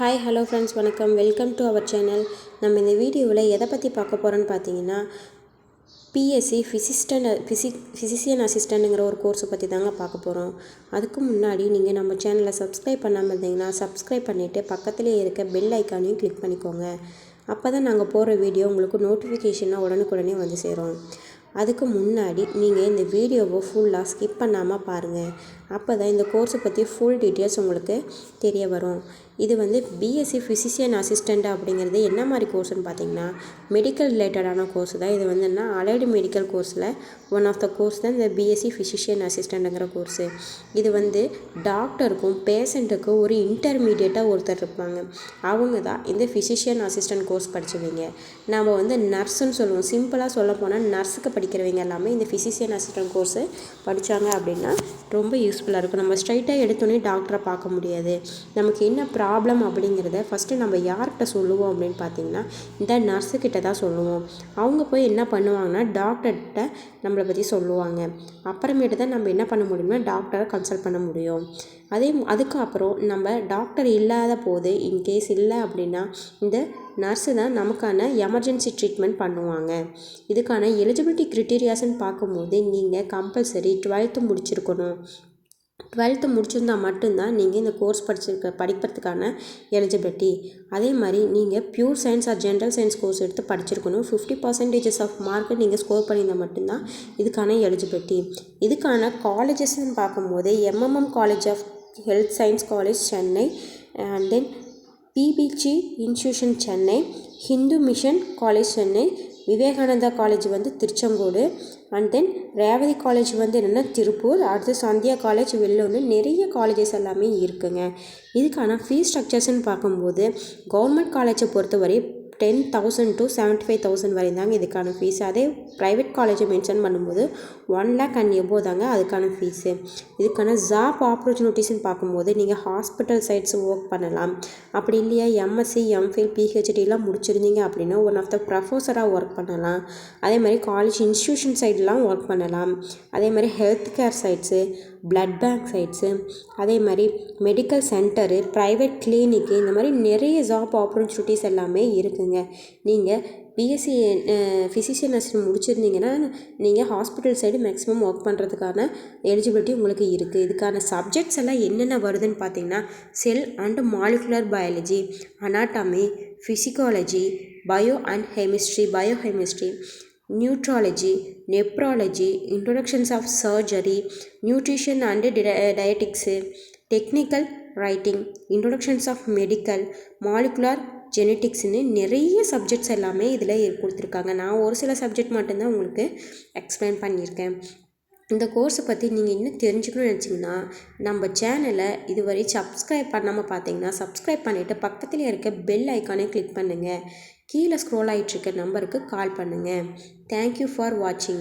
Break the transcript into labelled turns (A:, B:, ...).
A: Hi hello friends வணக்கம். Welcome to our channel நம்ம இந்த வீடியோவில் எதை பற்றி பார்க்க போகிறோன்னு பார்த்தீங்கன்னா பிஎஸ்சி ஃபிசிஸ்டன் ஃபிசி ஃபிசிஷியன் அசிஸ்டண்ட்டுங்கிற ஒரு கோர்ஸை பற்றி தாங்க பார்க்க போகிறோம் அதுக்கு முன்னாடி நீங்கள் நம்ம சேனலை சப்ஸ்கிரைப் பண்ணாமல் இருந்தீங்கன்னா சப்ஸ்கிரைப் பண்ணிவிட்டு பக்கத்துலேயே இருக்க பெல் ஐக்கானையும் கிளிக் பண்ணிக்கோங்க. அப்போ தான் நாங்கள் போகிற வீடியோ உங்களுக்கு நோட்டிஃபிகேஷனாக உடனுக்குடனே வந்து சேரும். அதுக்கு முன்னாடி நீங்கள் இந்த வீடியோவை ஃபுல்லாக ஸ்கிப் பண்ணாமல் பாருங்கள் அப்போ தான் இந்த கோர்ஸை பற்றி ஃபுல் டீட்டெயில்ஸ் உங்களுக்கு தெரிய வரும். இது வந்து பிஎஸ்சி ஃபிசிஷியன் அசிஸ்டண்ட் அப்படிங்கிறது என்ன மாதிரி கோர்ஸ்னு பார்த்தீங்கன்னா மெடிக்கல் ரிலேட்டடான கோர்ஸ் தான். இது வந்து என்ன அலைடு மெடிக்கல் கோர்ஸில் ஒன் ஆஃப் த கோர்ஸ் தான் இந்த பிஎஸ்சி ஃபிசிஷியன் அசிஸ்டண்ட்டுங்கிற கோர்ஸு இது வந்து டாக்டருக்கும் பேஷண்ட்டுக்கும் ஒரு இன்டர்மீடியட்டாக ஒருத்தர் இருப்பாங்க. அவங்க தான் இந்த ஃபிசிஷியன் அசிஸ்டன்ட் கோர்ஸ் படிச்சவங்க. நம்ம வந்து நர்ஸுன்னு சொல்லுவோம். சிம்பிளாக சொல்ல போனால் நர்ஸுக்கு படிக்கிறவங்க எல்லாமே இந்த ஃபிசிஷியன் அசிஸ்டன்ட் கோர்ஸு படித்தாங்க அப்படின்னா ரொம்ப யூஸ்ஃபுல்லாக இருக்கும். நம்ம ஸ்ட்ரைட்டாக எடுத்தோன்னே டாக்டரை பார்க்க முடியாது. நமக்கு என்ன ப்ராப்ளம் அப்படிங்கிறத ஃபஸ்ட்டு நம்ம யார்கிட்ட சொல்லுவோம் அப்படின்னு பார்த்தீங்கன்னா இந்த நர்ஸுக்கிட்ட தான் சொல்லுவோம். அவங்க போய் என்ன பண்ணுவாங்கன்னா டாக்டர்கிட்ட நம்மளை பற்றி சொல்லுவாங்க. அப்புறமேட்டு தான் நம்ம என்ன பண்ண முடியும்னா டாக்டரை கன்சல்ட் பண்ண முடியும். அதே அதுக்கப்புறம் நம்ம டாக்டர் இல்லாத போது இன்கேஸ் இல்லை அப்படின்னா இந்த நர்ஸு தான் நமக்கான எமர்ஜென்சி ட்ரீட்மெண்ட் பண்ணுவாங்க. இதுக்கான எலிஜிபிலிட்டி க்ரிட்டீரியாஸ்ன்னு பார்க்கும்போது நீங்கள் கம்பல்சரி டுவெல்த்து முடிச்சிருக்கணும். டுவெல்த்து முடிச்சிருந்தா மட்டும்தான் நீங்கள் இந்த கோர்ஸ் படிச்சிருக்க படிக்கிறதுக்கான எலிஜிபிலிட்டி அதே மாதிரி நீங்கள் pure science or general science course எடுத்து படிச்சிருக்கணும். ஃபிஃப்டி பர்சன்டேஜஸ் ஆஃப் மார்க்கு நீங்கள் ஸ்கோர் பண்ணியிருந்தால் மட்டும்தான் இதுக்கான எலிஜிபிலிட்டி இதுக்கான காலேஜஸ்ன்னு பார்க்கும்போது எம்எம்எம் college of health science college Chennai and then PPG institution Chennai Hindu mission college Chennai Vivekananda college வந்து Tiruchengode. And then Revathi college வந்து என்னென்னா திருப்பூர். அடுத்து சந்தியா காலேஜ் வெள்ளூர்னு நிறைய காலேஜஸ் எல்லாமே இருக்குங்க. இதுக்கான ஃபீஸ் ஸ்ட்ரக்சர்ஸ்ன்னு பார்க்கும்போது கவர்மெண்ட் காலேஜை பொறுத்தவரை ten thousand to seventy five thousand வரை தாங்க இதுக்கான ஃபீஸ் அதே ப்ரைவேட் காலேஜை மென்ஷன் பண்ணும்போது ஒன் லேக் அண்ட் எபோ தாங்க அதுக்கான ஃபீஸு இதுக்கான ஜாப் ஆப்பர்ச்சுனிட்டிஸ்ன்னு பார்க்கும்போது நீங்கள் ஹாஸ்பிட்டல் சைட்ஸ் ஒர்க் பண்ணலாம். அப்படி இல்லையா எம்எஸ்சி எம்ஃபில் பிஹெச்டிலாம் முடிச்சிருந்தீங்க அப்படின்னா ஒன் ஆஃப் த ப்ரொஃபஸராக ஒர்க் பண்ணலாம். அதே மாதிரி காலேஜ் இன்ஸ்டியூஷன் சைட்லாம் ஒர்க் பண்ணலாம். அதே மாதிரி health care sides blood bank sides அதே மாதிரி மெடிக்கல் சென்டரு ப்ரைவேட் கிளினிக்கு இந்த மாதிரி நிறைய ஜாப் ஆப்பர்ச்சுனிட்டிஸ் எல்லாமே இருக்குங்க. நீங்கள் பிஎஸ்சி ஃபிசிஷியன் நர்சிங் முடிச்சிருந்தீங்கன்னா நீங்கள் ஹாஸ்பிட்டல் சைடு மேக்ஸிமம் ஒர்க் பண்ணுறதுக்கான எலிஜிபிலிட்டி உங்களுக்கு இருக்குது இதுக்கான சப்ஜெக்ட்ஸ் எல்லாம் என்னென்ன வருதுன்னு பார்த்தீங்கன்னா cell and molecular biology anatomy physiology bio and chemistry bio chemistry neurology nephrology introductions of surgery nutrition and dietetics technical writing introductions of medical molecular ஜெனட்டிக்ஸ்னு நிறைய subjects எல்லாமே இதில் கொடுத்துருக்காங்க. நான் ஒரு சில சப்ஜெக்ட் மட்டும்தான் உங்களுக்கு எக்ஸ்பிளைன் பண்ணியிருக்கேன். இந்த கோர்ஸை பற்றி நீங்கள் இன்னும் தெரிஞ்சுக்கணும்னு நினச்சிங்கன்னா நம்ம சேனலை இதுவரை சப்ஸ்கிரைப் பண்ணாமல் பார்த்தீங்கன்னா சப்ஸ்கிரைப் பண்ணிவிட்டு பக்கத்தில் இருக்க பெல் ஐக்கானே கிளிக் பண்ணுங்கள் கீழே ஸ்க்ரோல் ஆகிட்டுருக்க நம்பருக்கு கால் பண்ணுங்கள் தேங்க்யூ ஃபார் வாட்சிங்